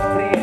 ข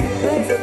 Thank you.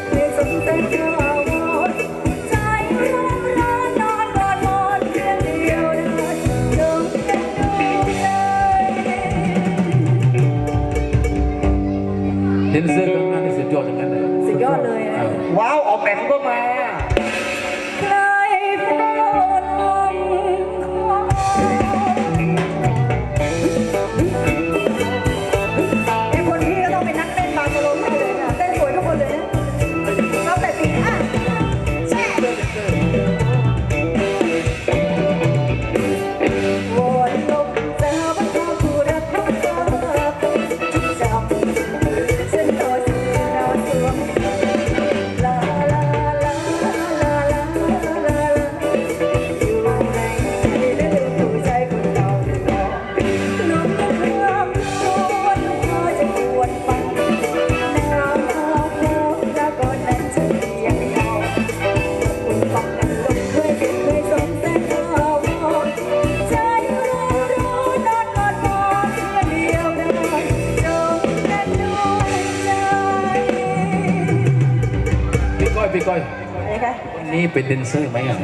เป็นเดนเซอร์ไหมอะ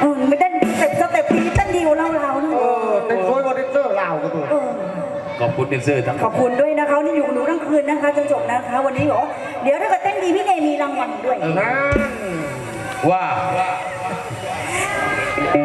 เออไม่ได้สเต็ปสเต็ปนี้เต้นดีกว่าเราเราเออเป็นโค้ชวอร์เดนเซอร์ลาก็ตัวเขอบคุณเดนเซอร์ทั้งขอบคุณด้วยนะคะนี่อยู่หนูทั้งคืนนะคะจนจบนะคะ วันนี้เหรอเดี๋ยวถ้าเกิดเต้นดีพี่เนยมีรางวัลด้วยว่า ค